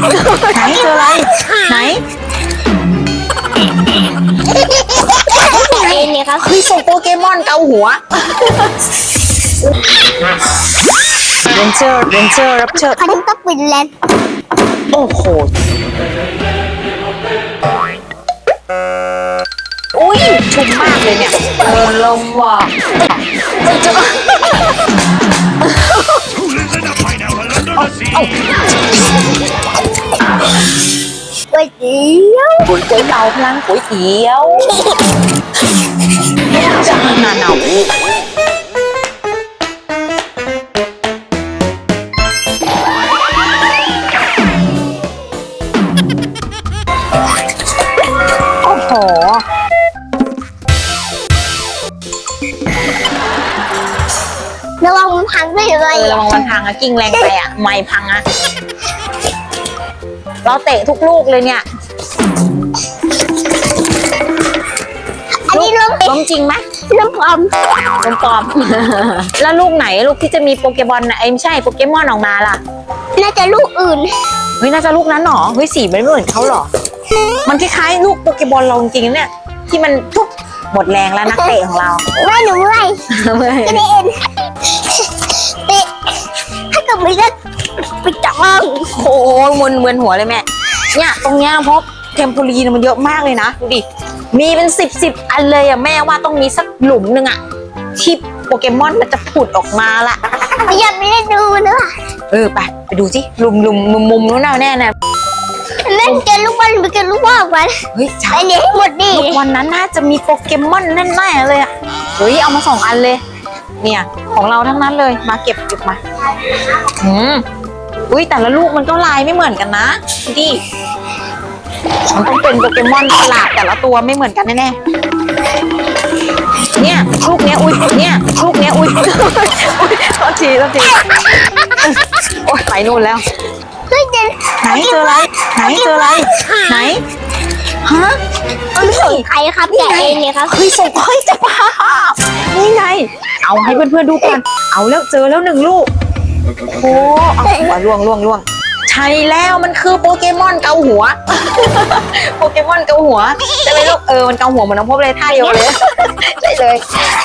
ไหนเจออะไร ไหนไอ้เนี่ยครับเฮ้ยส่งโปเกมอนเกาหัวเรนเจอร์เรนเจอร์รับเชิญเขาต้องปิดแลนด์โอ้โหอุ้ยชุ่มมากเลยเนี่ยเดินลงว่ะเจอ ก๋วยเตี๋ยวก๋วยเตี๋ยวพลังก๋วยเตี๋ยวจะขนาดไหนโอ้โหระวังมันพังด้วยเลเอยอระวังมันพังอะกิ้งแรงไปอะไม่พังอะ เราเตะทุกลูกเลยเนี่ยอันนี้ล้มล้มจริงไหมล้มพร้อมล้มปลอม แล้วลูกไหนลูกที่จะมีโปเกมอนนะเอ้ยไม่ใช่โปเกมอนออกมาล่ะ น่าจะลูกอื่นเฮ้ยน่าจะลูกนั้นหรอเฮ้ยสีมันไม่เหมือนเขาหรอ มันคล้ายๆลูกโปเกมอนเราจริงๆนะเนี่ย ที่มันทุบหมดแรงแล้วนักเตะของเราว่าหนูเมื่อยจะได้เอ็นเตะ ถ้าเกิดไม่ได้ไปจับบ้างโอ้โหมึนมึนหัวเลยแม่ เนี่ยตรงเนี้ยเพราะเทมโพลีนมันเยอะมากเลยนะดูดิ มีเป็นสิบสิบอันเลยอะแม่ว่าต้องมีสักหลุมหนึ่งอะที่โปเกมอนมันจะผุดออกมาละไม่อยากไม่ได้ดูนะเออไปไปดูสิหลุมหลุมมุมมุมนู้นน่ะแน่แน่เล่นเกมลูกบอลไปเกมลูกบอลกันเฮ้ยใช่ไอเนี้ยให้หมดดิลูกวันนั้นน่าจะมีโปเกมอนแน่ๆเลยอะเฮ้ยเอามาสองอันเลย เนี่ย ของเราทั้งนั้นเลยมาเก็บเก็บมาอืมอุ้ยแต่ละลูกมันก็ลายไม่เหมือนกันนะดูดิมันต้องเป็นโปเกมอนประหลาดแต่ละตัวไม่เหมือนกันแน่ๆเนี่ยลูกเนี้ยอุ้ยเนี่ยลูกเนี้ยอุ้ยอุ้ยโทษทีโทษทีโอ้ยไปนู่นแล้วเฮ้ยเจนไหนเจออะไรไหนเจออะไรไหน ฮะมันไม่ถึงใครครับแกเองเนี่ยครับเฮ้ยส่งเฮ้ยจะบ้านี่ไง เอาให้เพื่อนๆดูกันเอาแล้วเจอแล้วหนึ่งลูก โอ้เอาหัวล่วงล่วงล่วงใช่แล้วมันคือโปเกมอนเกาหัว โปเกมอนเกาหัวใช่ไหมลูกเออมันเกาหัวเหมือนน้องพบเลยท่าเดียวเลยได้เลย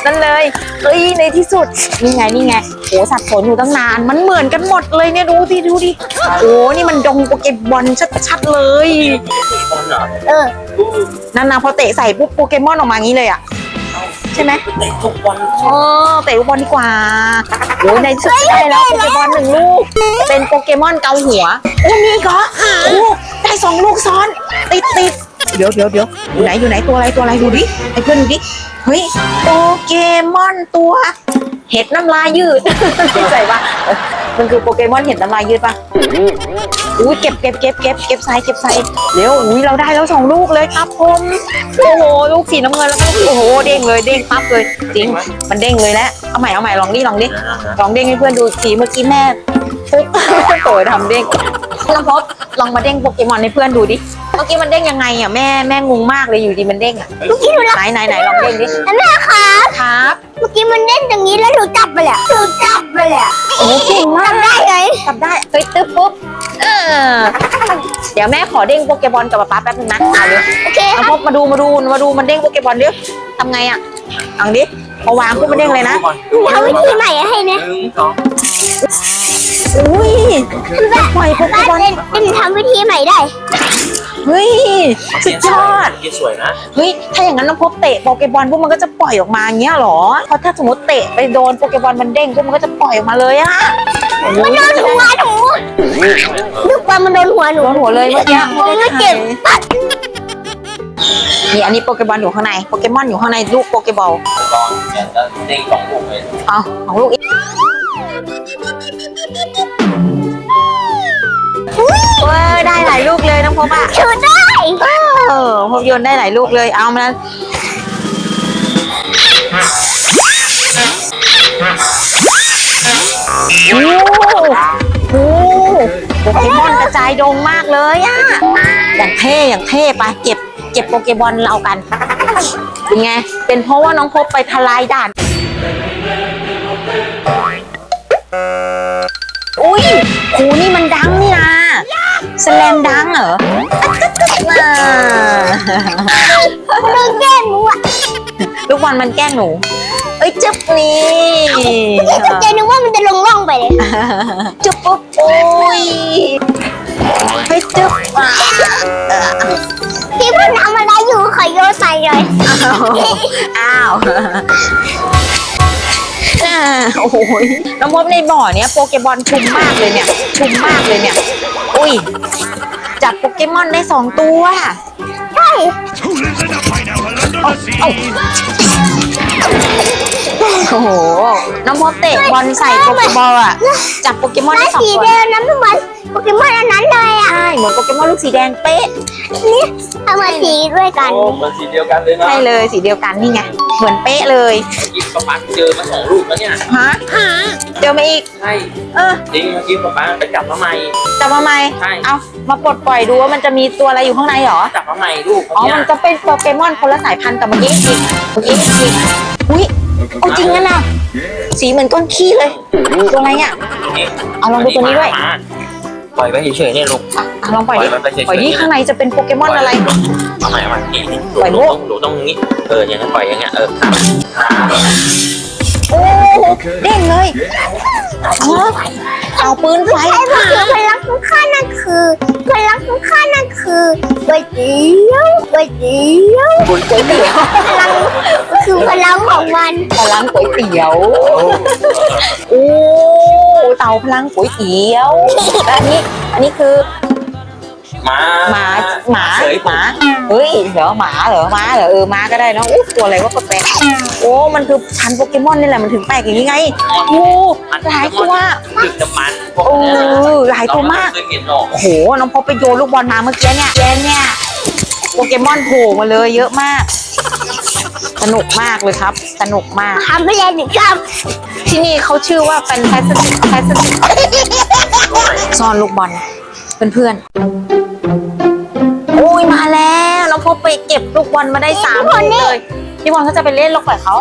นั่นเลยเฮ้ยในที่สุดนี่ไงนี่ไงโอ้สับสนอยู่ตั้งนาน มันเหมือนกันหมดเลยเนี่ยดูดิดูดิโอ้นี่มันดงโปเกมอนชัดๆเลย เออนั่นนะพอเตะใส่ปุ๊บโปเกมอนออกมางี้เลยอะ ใช่ไหมเตะทุกวันเออเตะลูกบอลดีกว่าโอ้ยในสุดได้แล้วโปเกมอนหนึ่งลูก เป็นโปเกมอนเกาหัวโอ้มีอีกเหรอโอ้ได้สองลูกซ้อน ติดติดเดี๋ยวเดี๋ยวเดี๋ยวอยู่ไหนอยู่ไหนตัวอะไรตัวอะไรดูดิไอ้เพื่อนดูดิเฮ้ยโปเกมอนตัว เห็ดน้ำลายยืดเข้าใจปะเออ มันคือโปเกมอนเห็ดน้ำลายยืดปะอุ้ยเก็บเก็บเก็บเก็บเก็บใส่เก็บใส่เร็วอุ้ยเราได้แล้วสองลูกเลยครับผมโอ้โหลูกสีน้ำเงินแล้วก็โอ้โหเด้งเลยเด้งปั๊บเลยจริง มันเด้งเลยแล้วเอาใหม่เอาใหม่ลองดิลองดิลองเด้งให้เพื่อนดูสีเมื่อกี้แม่ฟุกโตยทำเด้งน้องพบลองมาเด้งโปเกมอนให้เพื่อนดูดิเมื่อกี้มันเด้งยังไงอะแม่แม่งงมากเลยอยู่ดีมันเด้งอะเมื่อกี้หนูรับไหนไหนไหนลองเด้งดิแม่ครับครับ เมื่อกี้มันเล่นอย่างนี้แล้วหนูจับไปแหละหนูจับไปแหละ โอ้เก่งมากได้ไงจับได้เฮ้ยตึ๊บปุ๊บเออเดี๋ยวแม่ขอเด้งโปเกมอนกับป๊าป๊าแป๊บนึงนะเอาเลยโอเคคเอารับพบมาดูมาดูมาดูมันเด้งโปเกมอนดิทำไงอะเอาดิพอวางปุ๊บมันเด้งเลยนะทำวิธีใหม่ให้นะหนึ่งสองอุ้ยปล่อยโปเกบ้านมอนเล่นเป็นทำวิธีใหม่ได้ เฮ้ย สุดยอดเกียร์สวยนะ เฮ้ย ถ้าอย่างนั้นน้องพบเตะโปเกมอนพวกมันก็จะปล่อยออกมาอย่างเงี้ยเหรอ เพราะถ้าสมมติเตะไปโดนโปเกมอนมันเด้งพวกมันก็จะปล่อยออกมาเลยอะมันโดนหัวหนูลูกบอลมันโดนหัวหนูโดนหัวเลยเมื่อกี้ผมไม่เจ็บปัดนี่อันนี้โปเกมอนอยู่ข้างใน โปเกมอนอยู่ข้างในลูกโปเกบอลลองเนี่ยจะเด้งสองลูกเลย เอาของลูกอีก เว้ยได้หลายลูกเลยน้องพบอะชูได้เออพบโยนได้หลายลูกเลยเอามาโอ้โหโปเกมอนกระจายดงมากเลยอะอย่างเท่อย่างเท่ไปเก็บ เก็บโปเกมอนเรากันเป็นไงเป็นเพราะว่าน้องพบไปทลายด่านอุ้ยครูนี่มันดังนี่นะ สแลมดังเหรออะโดนแกล้งหนูอะลูกบอลมันแกล้งหนู เอ้ยจึ๊บนี่ตกใจนึกว่ามันจะลงร่องไปเลยจึ๊บปุ๊บโอ้ยเฮ้ยจึ๊บอะพี่เพิ่งทำอะไรอยู่ขอโยนใส่เลยอ้าวน่าโอ้โหน้องพบในบ่อเนี้ยโปเกมอนชุมมากเลยเนี่ย ชุมมากเลยเนี่ย อุ้ย จับโปเกมอนได้สองตัว ใช่ Who lives in a pineapple under the sea? โอ้โห น้องพบเตะบอลใส่โปเกบอลอะจับโปเกมอนแล้ได้วสองสีตัวแดงนั้นมันเหมือน โปเกมอนอันนั้นเลยอะ ใช่ เหมือนโปเกมอนลูกสีแดงเป๊ะ นี่เอามาสีด้วยกัน โอ้มันสีเดียวกันเลยนะใช่เลย สีเดียวกันนี่ไง เหมือนเป๊ะเลย เมื่อกี้ป๊าป๊าเจอมาสองลูกแล้วเนี่ย ฮะ เจอมาอีก ใช่เออ จริงเมื่อกี้ป๊าป๊าไปจับมาใหม่ จับมาไหมใช่ เอามาปลดปล่อยดูว่ามันจะมีตัวอะไรอยู่ข้างในเหรอ จับมาใหม่ลูกอ๋อเมื่อมันกี้จะเป็นโปเกมอนคนละสายพันธุ์กับเมื่อกี้อีกเมื่อกี้อีกอุ้ยเอาจริงนะน่ะสีเหมือนก้อนขี้เลย ตัวอะไรอะตัวนี้เอาลองดูตัวนี้ด้วยมา ปล่อยไว้เฉยๆเนี่ยลูกอะอะลองปล่อยดิปล่อยมันไปเฉยๆปล่อยดิข้างในจะเป็นโปเกมอนอะไร เอาใหม่เอาใหม่นี่นี่ปล่อยหลูนูก ต้องหนูต้องงี้เอออย่างนั้นปล่อยอย่างเงี้ยเออโอ้เด้งเลยอ๋อเอาปืนไฟใช่ก็คือพลังของข้านั่นคือพลังของข้านั่นคือก๋วยเตี๋ยวก๋วยเตี๋ยวก๋วยเตี๋ยวพลังคือพลังของมันพลังก๋วยเตี๋ยว โอ้ เต่าพลังก๋วยเตี๋ยวแล้วอันนี้อันนี้คือมาหมาหมาเฉยหมาเฮ้ยเหรอหมาเหรอม้าเหรอเออม้าก็ได้เนอะอุ๊ยตัวอะไรวะแปลกๆโอ้มันคือพันธุ์โปเกมอนนี่แหละมันถึงแปลกอย่างนี้ไงโอ้หลายตัว ดึกจะมันพวกโอ้เนี้ยหลายตัวมาก เรไเคยเห็นหรอกโอ้โห น้องพบไปโยนลูกบอลมาเมื่อกี้เนี่ยแกเนี่ย โปเกมอนโผล่มาเลยเยอะมากส นุกมากเลยครับ สนุกมาก ทำไม่ได้หนึ่งคที่นี่เขาชื่อว่าเป็นแฟสติกแฟสติกซ่อนลูกบอลเพื่อนๆโอ้ยมาแล้วน้องพบไปเก็บลูกบอลมาได้สามลูกเลยพี่บอลเขาจะไปเล่นลกปล่อยเขา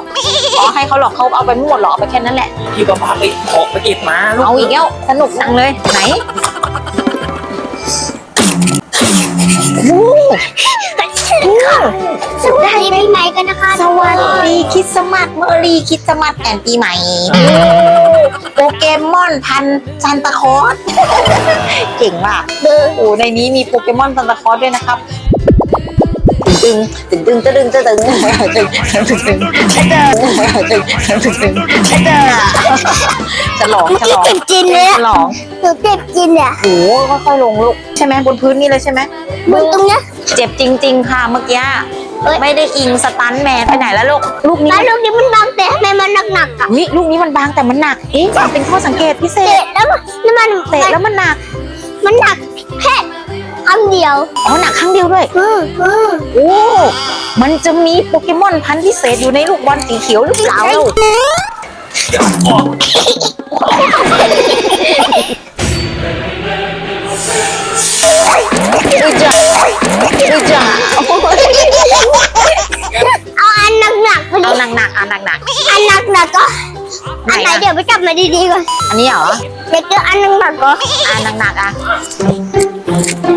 อ๋อให้เขาหรอกเขาเอาไปไม่หมดหรอกเอาไปแค่นั้นแหละที่ป๊าป๊าไปขอไปเก็บมาลูกเอาอีกแล้วสนุกจังเลยไหนโอ้โหำ สวัสดีปีใหม่กันนะคะสวัสดีคริสต์มาสเมอรีคริสต์มาสแอนปีใหม่โปเกมอนพันซานตาคอสเก่งมากเบอโอ้ในนี้มีโปเกมอนซานตาคอสด้วยนะครับตึงตึงตึงตึงตึงตึงตึงตึงตึงตึงตึงตึงตึงตึงตึงตึง ฉลองฉลองเจ็บจริงเลยฉลองหนูเจ็บจริงอะโอ้ค่อยๆลงลูกใช่ไหมบนพื้นนี่เลยใช่ไหมบนตรงเนี้ยเจ็บจริง ๆ ค่ะเมื่อกี้เอ้ยไม่ได้อิงสตันแมนไปไหนแล้วลูกลูกนี้แล้วลูกนี้มันบางแต่ทำไมมันหนักๆอะวิลูกนี้มันบางแต่มันหนักเอ๊ะเป็นข้อสังเกตพิเศเตะษแล้วมันแล้วมันเตะแล้วมันหนัก มันหนักแค่คำเดียวอ๋อหนักครั้งเดียวด้วยอืออือโอ้มันจะมีโปเกมอนพันธุ์พิเศษอยู่ในลูกบอลสีเขียวหรือเปล่า จ้าอุ้ยจ้าเอาอันหนักๆไปดิเอาหนักหนักๆอะหนักหนัก อันหนักๆก็ๆอันไหนอะเดี๋ยวไปจับมาดีๆก่อนอันนี้เหรอ เดี๋ยวเจออันหนักๆก็ อะหนักหนักๆอะเ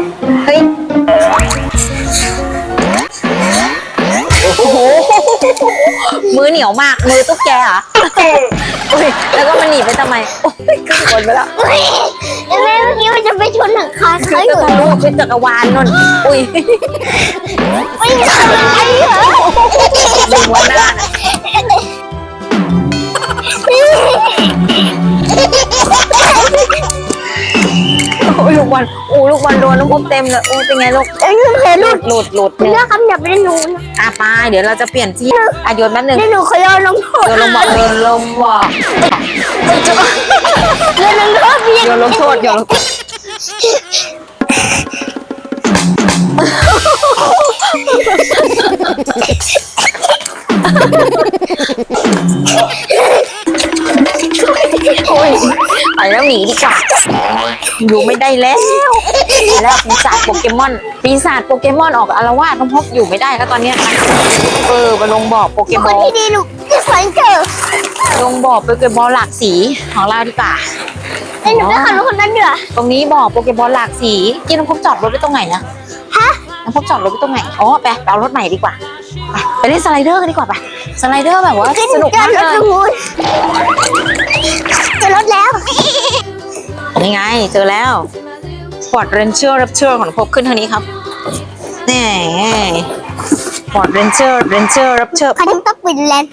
มือเหนียวมาก มือตุ๊กแกเหรออุ้ยแล้วก็มันหนีไปทำไม โอ้ยขึ้นบนไปแล้วแล้วแม่เมื่อกี้มันจะไปชนหนังคาคือเขาอจะยู่ทะลุไปจักรวาลนนอุ้ยไม่ทำอะไรเหรอดึงวันหน้า โอ้ยลูกบอลโอ้ลูกบอลโดนน้ำพุเต็มเลยโอ้เป็นไงลูกเอ้ยหนูเคยหหลุลุดดหลุดหลุดเนื้อคำหยาบไม่ได้หนูนะอะไปเดี๋ยวเราจะเปลี่ยนที่อะโยนแป๊บหนึงได้หนูเคยโดนลงโทษโยนลงบอกโยนลงบอกโดนลงโทษเพียงโยนลงโทษโยนลง แล้วหนีดีกว่าอยู่ไม่ได้แล้วไปแล้วปีศาจโปเกมอนปีศาจโปเกมอนออกอารวาสต้องพบอยู่ไม่ได้แล้วตอนเนี้ยเออมาลงบอกโปเกคมอนนที่ดีหนูจะฝันเจอลงบ่อโปเกบอลหลากสีของเราดีกว่าเล่นหนูไปขับรถคนนั้นเดือตรงนี้บ่อโปเกบอลหลากสีกินน้ำพบจอดรถไว้ตรงไหนนะฮะน้ำพบจอดรถไว้ตรงไหนอ๋อไปไปเอารถใหม่ดีกว่าไปไปเล่นสไลเดอร์กันดีกว่าไปสไลเดอร์แบบว่าขึ้นสนุกเจอมากรถเลตรยงนู้นเจอรถแล้ว นี่ไง เจอแล้วฟอร์ดเรนเจอร์รับเชอร์ของพบขึ้นทางนี้ครับนี่ฟอร์ดเรนเจอร์เรนเจอร์รับเชอร์คันนี้ต้องปิดแลนด์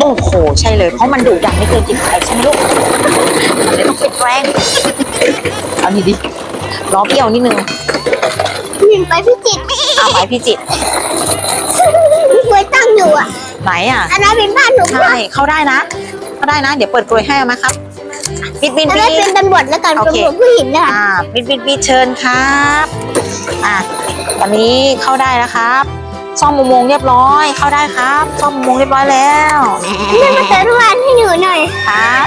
โอ้โห ใช่เลย เพราะมันดุดันไม่เกินจิตใจใช่ไหมลูกมันเลยต้องปิดแรงเอาดีดิล้อเบี้ยวนิดนึงหนึ่งไปพิจิตรเอาไปพี่จิตรมีกล้วยตั้งอยู่อะไหนอะอันนั้นเป็นบ้านหนูใช่เข้าได้นะ เข้าได้นะ เดี๋ยวเปิดกลวยให้เอาไหมครับบิดบิดอันบินั้นดเป็นตำรวจแล้วกันโอตำเครวจผู้หญิงนะคะอ่าบิดบิดบิดเชิญครับอะตอนนี้เข้าได้แล้วครับซ่อมอุโมงค์เรียบร้อย เข้าได้ครับซ่อมอุโมงค์เรียบร้อยแล้วแม่มาเติมน้ำมันให้หนูหน่อย ครับ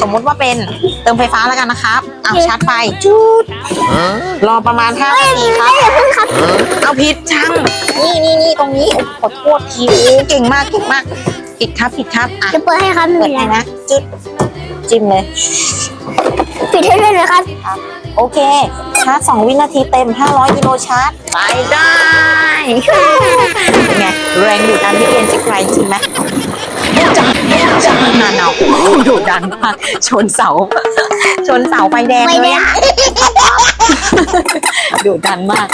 สมมุติว่าเป็นเติมไฟฟ้าแล้วกันนะครับอ้าวชาร์จไฟจุดรอประมาณ5นาทีครับไม่อย่าเพิ่งครับเอาผิดช่างนี่นี่นี่ตรงนี้โอ้ขอโทษทีโอ้เก่งมากเก่งมาก ผิดครับผิดครับอะจะเปิดให้ครับไม่เปิเป็ดนไรให้นะจุดจิ้มเลยปิดให้เลยนะครับโอเค ชาร์จ2วินาทีเต็ม 500กิโลชาร์จ ไปได้เป็นไงแรงอยู่ดันไม่เกินจิกไรจริงไหมจังจังนานเอาโอ้โหดุดันมากชนเสา ชนเสาไฟแดงไม่เลได้ยอะดุดันมาก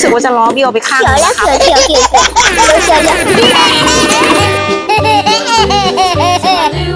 รู้สึกว่าจะล้อเบี้ยวไปข้างเขียวนึงแล้วนะครับเขียวเขียวเขียวเขียวเขียวเขียว